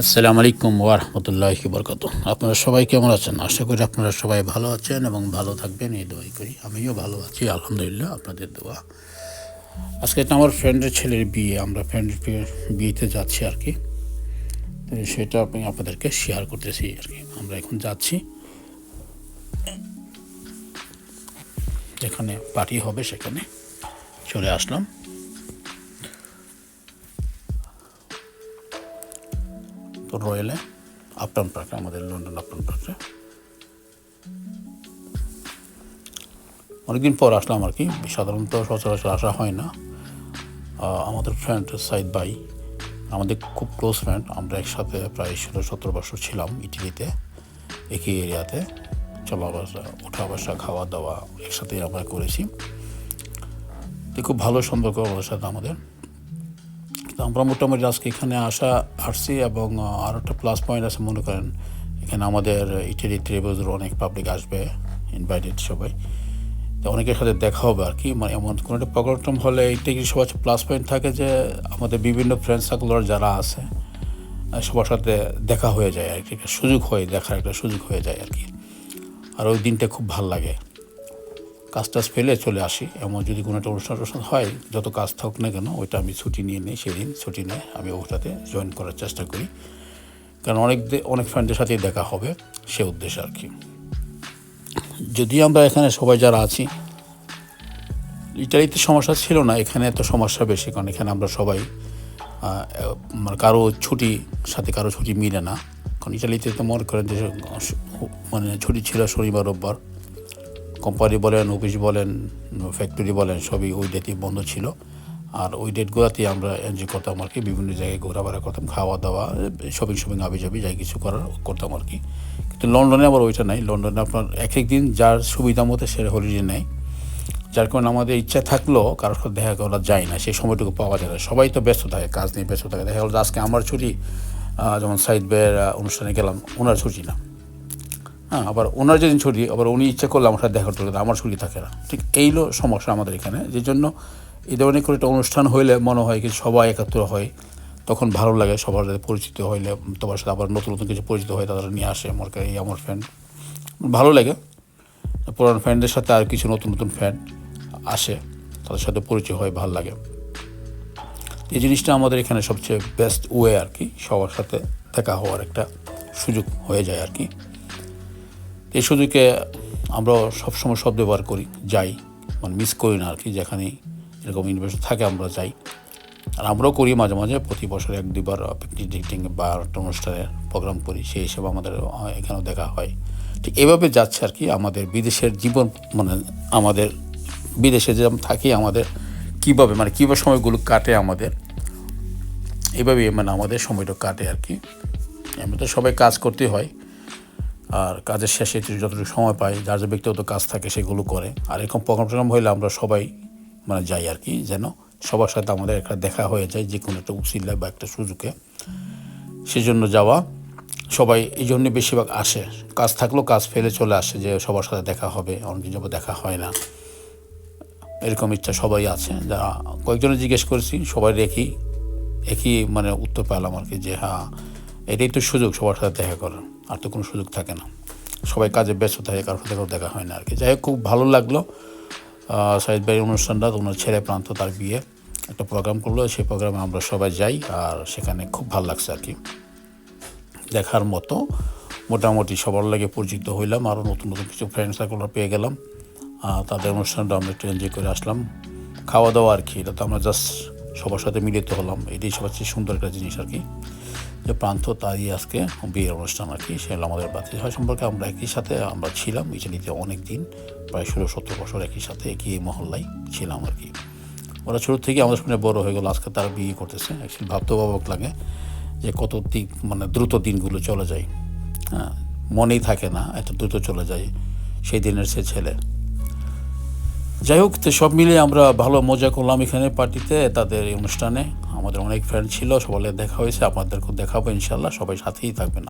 আসসালামু আলাইকুম ওয়ারহমতুল্লাহ বরকত আপনারা সবাই কেমন আছেন? আশা করি আপনারা সবাই ভালো আছেন এবং ভালো থাকবেন। এই দোয়াই করি। আমিও ভালো আছি, আলহামদুলিল্লাহ, আপনাদের দোয়া। আজকে তো আমার ফ্রেন্ডের ছেলের বিয়ে, আমরা ফ্রেন্ডের বিয়েতে যাচ্ছি আর কি। তো সেটা আমি আপনাদেরকে শেয়ার করতেছি আর কি। আমরা এখন যাচ্ছি। যেখানে পার্টি হবে, সেখানে চলে আসলাম। রয়েলে আপটাউন পার্কে, আমাদের লন্ডন আপটাউন পার্কে। অনেকদিন পর আসলাম আর কি, সাধারণত সচরাচর আসা হয় না। আমাদের ফ্রেন্ড সাইদ ভাই, আমাদের খুব ক্লোজ ফ্রেন্ড আমরা একসাথে প্রায় ষোলো সতেরো বছর ছিলাম ইটালিতে, একই এরিয়াতে। চলা বসা ওঠা বসা, খাওয়া দাওয়া একসাথে আমরা করেছি। খুব ভালো সম্পর্ক আমাদের সাথে, আমাদের। আমরা মোটামুটি আজকে এখানে আসা, আসছি এবং আরও একটা প্লাস পয়েন্ট আছে, মনে করেন এখানে আমাদের ইটালি ট্রেবলসের অনেক পাবলিক আসবে ইনভাইটেড সবাই। তো অনেকের সাথে দেখা হবে আর কি। মানে এমন কোনো একটা প্রোগ্রাম হলে এইটাই সবার প্লাস পয়েন্ট থাকে যে, আমাদের বিভিন্ন ফ্রেন্ড সার্কেলর যারা আছে সবার সাথে দেখা হয়ে যায় আর কি। সুযোগ হয়, দেখার একটা সুযোগ হয়ে যায় আর কি। আর ওই দিনটা খুব ভালো লাগে। কাজ টাজ ফেলে চলে আসি। এমন যদি কোনো একটা অনুষ্ঠান টনুষ্ঠান হয়, যত কাজ থাকুক না কেন, ওইটা আমি ছুটি নিয়ে নিই, সেদিন ছুটি নিয়ে আমি ওটাতে জয়েন করার চেষ্টা করি। কারণ অনেক অনেক ফ্রেন্ডের সাথেই দেখা হবে, সে উদ্দেশ্যে আর কি। যদি আমরা এখানে সবাই যারা আছি, ইটালিতে সমস্যা ছিল না, এখানে এত সমস্যা বেশি, কারণ এখানে আমরা সবাই মানে কারও ছুটি, সাথে কারও ছুটি মিলে না। কারণ ইটালিতে তো মনে করেন যে মানে ছুটি ছিল শনিবার, রোববার। কোম্পানি বলেন অফিস বলেন ফ্যাক্টরি বলেন, সবই ওই ডেটই বন্ধ ছিল। আর ওই ডেটগুলোতেই আমরা এনজয় করতাম আর কি, বিভিন্ন জায়গায় ঘোরাফেরা করতাম, খাওয়া দাওয়া শপিং শপিং আবি যাবি যাই কিছু করার করতাম আর কি। কিন্তু লন্ডনে আবার ওইটা নাই। লন্ডনে আপনার এক এক দিন যার সুবিধা মতো সে হলিডে নেয়। যার কারণে আমাদের ইচ্ছা থাকলেও কারোর সাথে দেখা করা যায় না, সেই সময়টুকু পাওয়া যায় না। সবাই তো ব্যস্ত থাকে, কাজ নিয়ে ব্যস্ত থাকে। দেখা গেলো আজকে আমার ছুটি যেমন সাইদ বের অনুষ্ঠানে গেলাম, ওনার ছুটি না। হ্যাঁ আবার ওনার যেদিন ছুটি, আবার উনি ইচ্ছা করলে আমার সাথে দেখা করতে আমার ছুটি থাকে না। ঠিক এইলো সমস্যা আমাদের এখানে, যে জন্য এই ধরনের করে একটা অনুষ্ঠান হইলে মনে হয় কি সবাই একাত্র হয়, তখন ভালো লাগে সবার সাথে পরিচিত হইলে, তোমার সাথে আবার নতুন নতুন কিছু পরিচিত হয় তারা নিয়ে আসে, আমার এই আমার ফ্রেন্ড ভালো লাগে। পুরানো ফ্রেন্ডদের সাথে আর কিছু নতুন নতুন ফ্রেন্ড আসে, তাদের সাথে পরিচয় হয়, ভালো লাগে। এই জিনিসটা আমাদের এখানে সবচেয়ে বেস্ট ওয়ে আর কি, সবার সাথে দেখা হওয়ার একটা সুযোগ হয়ে যায় আর কি। এই সুযোগে আমরা সবসময় শব্দ ব্যবহার করি, যাই। মানে মিস করি না আর কি, যেখানে এরকম ইনভেস্ট থাকে আমরা যাই। আর আমরাও করি মাঝে মাঝে, প্রতি বছর এক দুবার পিকনিক টিকনিক বা অনুষ্ঠানের প্রোগ্রাম করি, সেই হিসেবে আমাদের এখানেও দেখা হয়। ঠিক এভাবে যাচ্ছে আর কি, আমাদের বিদেশের জীবন মানে আমাদের বিদেশে যেরকম থাকি, আমাদের কীভাবে মানে কীভাবে সময়গুলো কাটে আমাদের, এভাবেই মানে আমাদের সময়টা কাটে আর কি। এমনি তো সবাই কাজ করতে হয়। আর কাজের শেষে যতটুকু সময় পাই, যার যে ব্যক্তিগত কাজ থাকে সেগুলো করে। আর এরকম প্রোগ্রাম টোগ্রাম হইলে আমরা সবাই মানে যাই আর কি, যেন সবার সাথে আমাদের একটা দেখা হয়ে যায়, যে কোনো একটা উচিল্লা বা একটা সুযোগে। সেজন্য যাওয়া, সবাই এই জন্য বেশিরভাগ আসে। কাজ থাকলেও কাজ ফেলে চলে আসে, যে সবার সাথে দেখা হবে, অনেকদিন যাব দেখা হয় না। এরকম ইচ্ছা সবাই আছে। যা কয়েকজনে জিজ্ঞেস করেছি, সবাই একই একই মানে উত্তর পেলাম আর কি, যে হ্যাঁ এটাই তো সুযোগ সবার সাথে দেখা করার। আর তো কোনো সুযোগ থাকে না। সবাই কাজে ব্যস্ত থাকে, কারোর সাথে কারও দেখা হয় না আর কি যাই হোক, খুব ভালো লাগল সাইদ ভাইয়ের অনুষ্ঠানটা ওনার ছেলে প্রান্ত তার বিয়ে একটা প্রোগ্রাম করল, সেই প্রোগ্রামে আমরা সবাই যাই আর সেখানে খুব ভালো লাগছে আর কি দেখার মতো মোটামুটি সবার লাগে পরিচিত হইলাম আরও নতুন নতুন কিছু ফ্রেন্ড সার্কেল পেয়ে গেলাম। তাদের অনুষ্ঠানটা আমরা একটু এনজয় করে আসলাম। খাওয়া দাওয়া আর কি এটা তো আমরা জাস্ট সবার সাথে মিলিত হলাম, এটাই সবার চেয়ে সুন্দর একটা জিনিস আর কি যে প্রান্ত তারই আজকে বিয়ের অনুষ্ঠান আর কি সে আমাদের বাতি হয় সম্পর্কে আমরা একই সাথে, আমরা ছিলাম ইটালিতে অনেক দিন প্রায় ষোলো সতেরো বছর একই সাথে, একই মহল্লায় ছিলাম আর কি। ওরা ছোটো থেকে আমাদের সঙ্গে বড় হয়ে গেলো, আজকে তারা বিয়ে করতেছে। অ্যাকচুয়ালি ভাবতেও অবাক লাগে যে কত দিক মানে দ্রুত দিনগুলো চলে যায়। হ্যাঁ মনেই থাকে না, এত দ্রুত চলে যায় সেই দিনের সে ছেলে। যাই হোক, তো সব মিলিয়ে আমরা ভালো মজা করলাম এখানে পার্টিতে, তাদের অনুষ্ঠানে। আমাদের অনেক ফ্রেন্ড ছিল সবাই দেখা হয়েছে, আপনাদেরকেও দেখাবো ইনশাল্লাহ সবাই সাথেই থাকবেন।